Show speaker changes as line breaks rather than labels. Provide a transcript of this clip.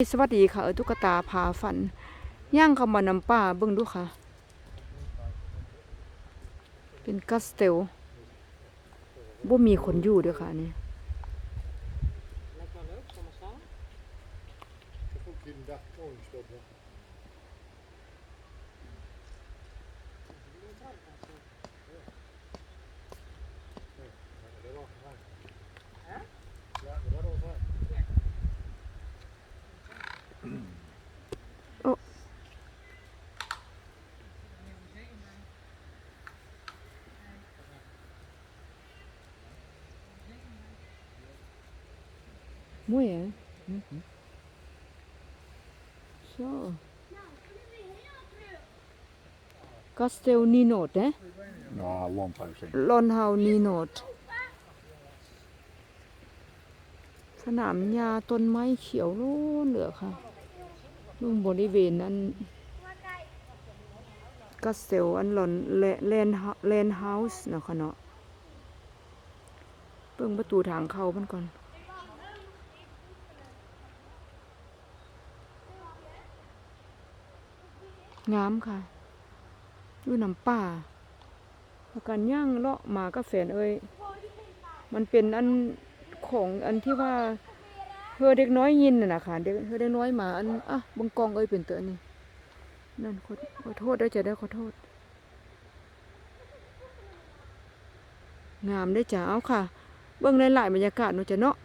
สวัสดีค่ะตุ๊กตาพาฝัน ย่างเข้ามานำป้าเบิ่งดูค่ะ เป็นกัสเตลบ่มีคนอยู่ด้วยค่ะนี่ มั่วเหรอโซ่กัสเตลนีโนดเด้
Ja, long time since.
ลอนเฮานีโนดสนามหญ้าต้นไม้เขียวโล้นเหลือค่ะตรงบริเวณนั้นกัสเตลอันลอนแลแลนแลนเฮาส์นะคะเนาะเบิ่งประตูทางเข้ามันก่อน งามค่ะอยู่น้ำป่าพากันย่างเลาะหมากาแฟนเอ้ยมันเป็นอันของอันที่ว่าเฮอเด็กน้อยยินน่ะนะคะเด็กเฮอเด็กน้อยหมาอันอะบังกองเอ้ยเป็นตัวนี้นั่นขอขอโทษได้จะได้ขอโทษ งามได้จ้าเอาค่ะ เบิ่งหลายๆบรรยากาศเนาะจะเนาะ